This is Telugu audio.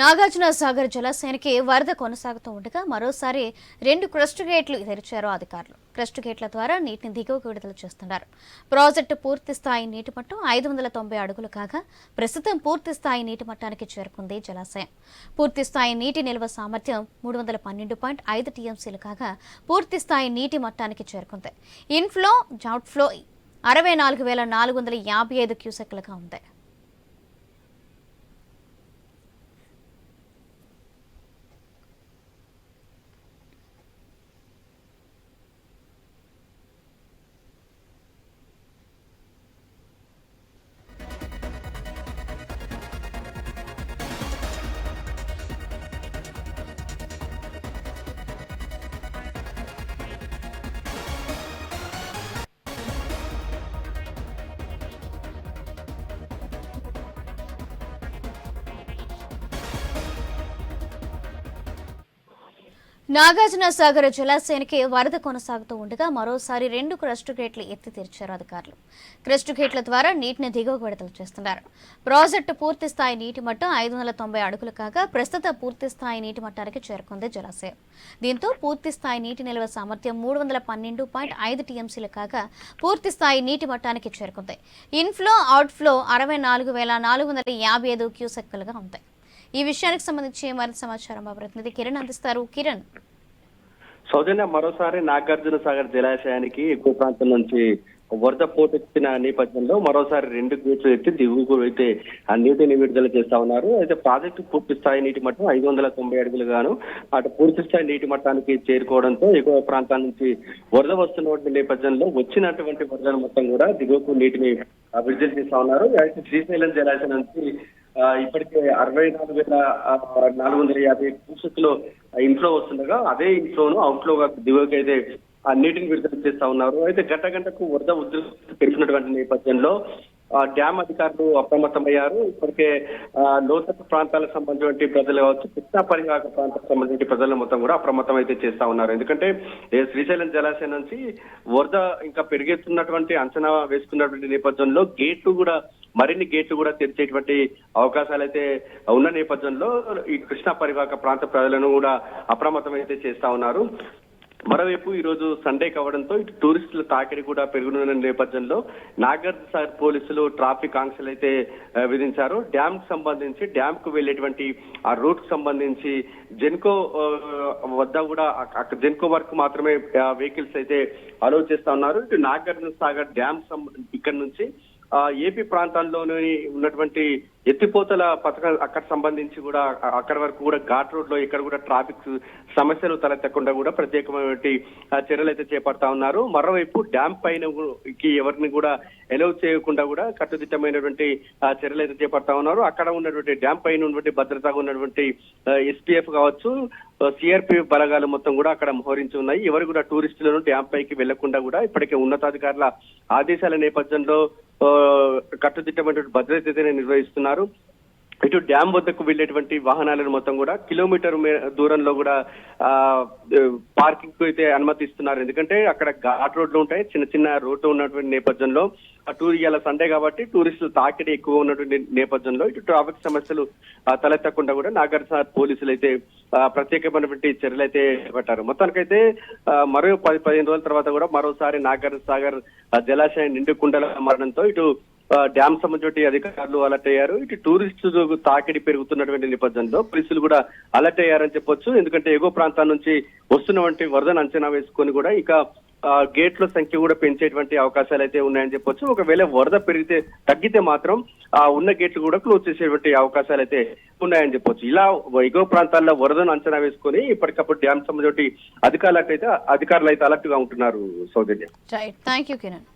నాగార్జున సాగర్ జలాశయానికి వరద కొనసాగుతూ ఉండగా మరోసారి రెండు క్రస్ట్ గేట్లు తెరిచారు అధికారులు. క్రస్ట్ గేట్ల ద్వారా నీటిని దిగువకు విడుదల చేస్తున్నారు. ప్రాజెక్టు పూర్తి స్థాయి నీటి మట్టం ఐదు వందల తొంభై అడుగులు కాగా ప్రస్తుతం పూర్తి స్థాయి నీటి మట్టానికి చేరుకుంది జలాశయం. పూర్తి స్థాయి నీటి నిల్వ సామర్థ్యం మూడు వందల పన్నెండు పాయింట్ ఐదు టీఎంసీలు కాగా పూర్తి స్థాయి నీటి మట్టానికి చేరుకుంది. ఇన్ఫ్లో అవుట్ఫ్లో అరవై నాలుగు వేల నాలుగు వందల యాభై ఐదు క్యూసెక్లుగా ఉంది. నాగార్జున సాగర్ జలాశయానికి వరద కొనసాగుతూ ఉండగా మరోసారి రెండు క్రస్ట్ గేట్లు ఎత్తి తెరిచారు అధికారులు. క్రస్ట్ గేట్ల ద్వారా నీటిని దిగువకు విడుదల చేస్తున్నారు. ప్రాజెక్టు పూర్తి స్థాయి నీటి మట్టం ఐదు వందల తొంభై అడుగులు కాగా ప్రస్తుత పూర్తి స్థాయి నీటి మట్టానికి చేరుకుంది జలాశయం. దీంతో పూర్తి స్థాయి నీటి నిల్వ సామర్థ్యం మూడు వందల పన్నెండు పాయింట్ ఐదు టీఎంసీలు కాగా పూర్తి స్థాయి నీటి మట్టానికి చేరుకుంది. ఇన్ఫ్లో అవుట్ఫ్లో అరవై నాలుగు వేల నాలుగు వందల యాభై ఐదు క్యూసెక్కులుగా ఉంది. ఈ విషయానికి సంబంధించి మరింత సమాచారం మా ప్రతినిధి కిరణ్ అందిస్తారు. కిరణ్. సౌజన్య మరోసారి నాగార్జున సాగర్ జలాశయానికి ఎగువ ప్రాంతం నుంచి వరద పోటెత్తిన నేపథ్యంలో మరోసారి రెండు గేట్లు ఎత్తి దిగువకు అయితే నీటిని విడుదల చేస్తా ఉన్నారు. అయితే ప్రాజెక్టు పూర్తి స్థాయి నీటి మట్టం ఐదు వందల తొంభై అడుగులు గాను అటు పూర్తి స్థాయి నీటి మట్టానికి చేరుకోవడంతో ఎగువ ప్రాంతాల నుంచి వరద వస్తున్నటువంటి నేపథ్యంలో వచ్చినటువంటి వరదల మొత్తం కూడా దిగువకు నీటిని విడుదల చేస్తా ఉన్నారు. అయితే శ్రీశైలం జలాశయం నుంచి ఇప్పటికే అరవై నాలుగు వేల ఆ, నాలుగు వందల యాభై క్యూసెక్లు ఇన్ఫ్లో వస్తుండగా అదే ఇన్ఫ్లోను అవుట్ఫ్లో దిగువకి అయితే ఆ నీటిని విడుదల చేస్తా ఉన్నారు. అయితే గంట గంటకు వరద ఉధృతి పెరిగినటువంటి నేపథ్యంలో డ్యామ్ అధికారులు అప్రమత్తమయ్యారు. ఇప్పటికే ఆ, లోతట్టు ప్రాంతాలకు సంబంధించిన ప్రజలు కావచ్చు కృష్ణా పరివాహక ప్రాంతాలకు సంబంధించిన ప్రజలు మొత్తం కూడా అప్రమత్తం అయితే చేస్తా ఉన్నారు. ఎందుకంటే శ్రీశైలం జలాశయం నుంచి వరద ఇంకా పెరిగేస్తున్నటువంటి అంచనా వేసుకున్నటువంటి నేపథ్యంలో గేట్లు కూడా మరిన్ని గేట్లు కూడా తెరిచేటువంటి అవకాశాలు అయితే ఉన్న నేపథ్యంలో ఈ కృష్ణా పరివాహక ప్రాంత ప్రజలను కూడా అప్రమత్తం అయితే చేస్తా ఉన్నారు. మరోవైపు ఈ రోజు సండే కావడంతో ఇటు టూరిస్టుల తాకిడి కూడా పెరుగుతున్న నేపథ్యంలో నాగార్జునసాగర్ పోలీసులు ట్రాఫిక్ ఆంక్షలు అయితే విధించారు. డ్యామ్కు సంబంధించి డ్యామ్కు వెళ్ళేటువంటి ఆ రూట్కు సంబంధించి జెన్కో వద్ద కూడా అక్కడ జెన్కో వరకు మాత్రమే వెహికల్స్ అయితే అలౌ చేస్తా ఉన్నారు. ఇటు నాగార్జున సాగర్ డ్యామ్ ఇక్కడ నుంచి ఏపీ ప్రాంతాల్లోని ఉన్నటువంటి ఎత్తిపోతల పథకం అక్కడ సంబంధించి కూడా అక్కడ వరకు కూడా ఘాట్ రోడ్లో ఇక్కడ కూడా ట్రాఫిక్ సమస్యలు తలెత్తకుండా కూడా ప్రత్యేకమైనటువంటి చర్యలు అయితే చేపడతా ఉన్నారు. మరోవైపు డ్యామ్ పైన కి ఎవరిని కూడా ఎలవ్ చేయకుండా కూడా కట్టుదిట్టమైనటువంటి చర్యలు అయితే చేపడతా ఉన్నారు. అక్కడ ఉన్నటువంటి డ్యామ్ పైన ఉన్నటువంటి భద్రతగా ఉన్నటువంటి ఎస్పీఎఫ్ కావచ్చు సిఆర్పి బలగాలు మొత్తం కూడా అక్కడ మోహరించి ఉన్నాయి. ఎవరు కూడా టూరిస్టులను డ్యామ్ పైకి వెళ్ళకుండా కూడా ఇప్పటికే ఉన్నతాధికారుల ఆదేశాల నేపథ్యంలో ఆ, కట్టుదిట్టమైనటువంటి భద్రత అయితే ఉన్నారు ఇటు డ్యామ్ వద్దకు వెళ్ళేటువంటి వాహనాలను మొత్తం కూడా కిలోమీటర్ దూరంలో కూడా ఆ పార్కింగ్కు అయితే అనుమతిస్తున్నారు. ఎందుకంటే అక్కడ ఘాట్ రోడ్లు ఉంటాయి చిన్న చిన్న రోడ్లు ఉన్నటువంటి నేపథ్యంలో. టూర్ ఇవాళ సండే కాబట్టి టూరిస్టులు తాకిడి ఎక్కువ ఉన్నటువంటి నేపథ్యంలో ఇటు ట్రాఫిక్ సమస్యలు తలెత్తకుండా కూడా నాగార్జున పోలీసులు అయితే ప్రత్యేకమైనటువంటి చర్యలు అయితే చేపట్టారు. మొత్తానికైతే మరో పది పదిహేను రోజుల తర్వాత కూడా మరోసారి నాగార్జున సాగర్ జలాశయం నిండు కుండల మారడంతో ఇటు డ్యామ్ సంబంధించిన అధికారులు అలర్ట్ అయ్యారు. ఇటు టూరిస్ట్ తాకిడి పెరుగుతున్నటువంటి నేపథ్యంలో పోలీసులు కూడా అలర్ట్ అయ్యారని చెప్పొచ్చు. ఎందుకంటే ఎగువ ప్రాంతాల నుంచి వస్తున్నటువంటి వరదను అంచనా వేసుకొని కూడా ఇక ఆ, గేట్ల సంఖ్య కూడా పెంచేటువంటి అవకాశాలు అయితే ఉన్నాయని చెప్పొచ్చు. ఒకవేళ వరద పెరిగితే తగ్గితే మాత్రం ఆ ఉన్న గేట్లు కూడా క్లోజ్ చేసేటువంటి అవకాశాలు అయితే ఉన్నాయని చెప్పొచ్చు. ఇలా ఎగువ ప్రాంతాల్లో వరదను అంచనా వేసుకొని ఇప్పటికప్పుడు డ్యామ్ సంబంధించి అధికారులకైతే అధికారులు అయితే అలర్ట్గా ఉంటున్నారు Soujanya. Right thank you Kiran